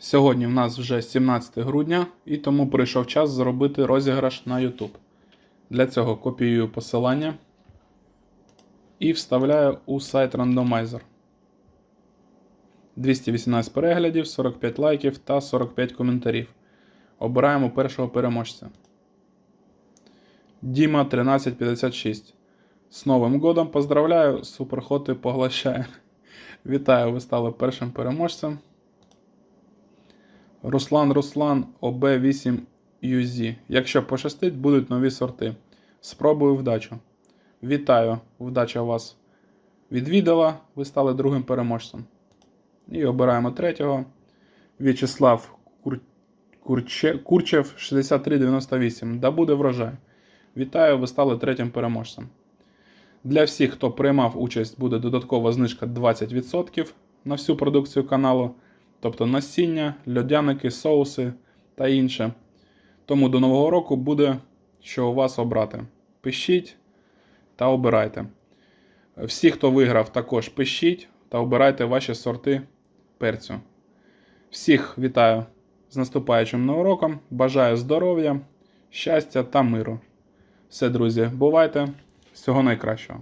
Сьогодні в нас вже 17 грудня, і тому прийшов час зробити розіграш на YouTube. Для цього копіюю посилання і вставляю у сайт Randomizer. 218 переглядів, 45 лайків та 45 коментарів. Обираємо першого переможця. Діма 1356. З Новим годом поздравляю, суперхоти поглощає. Вітаю, ви стали першим переможцем. Руслан Руслан ОБ8 UZ. Якщо пощастить, будуть нові сорти. Спробую вдачу. Вітаю! Вдача вас відвідала. Ви стали другим переможцем. І обираємо третього. В'ячеслав Кур... Курче... Курчев 6398. Да буде врожай. Вітаю, ви стали третім переможцем. Для всіх, хто приймав участь, буде додаткова знижка 20% на всю продукцію каналу, тобто насіння, льодяники, соуси та інше. Тому до нового року буде що у вас обрати. Пишіть та обирайте. Всі, хто виграв, також пишіть та обирайте ваші сорти перцю. Всіх вітаю з наступаючим новим роком. Бажаю здоров'я, щастя та миру. Все, друзі, бувайте! Всього найкращого.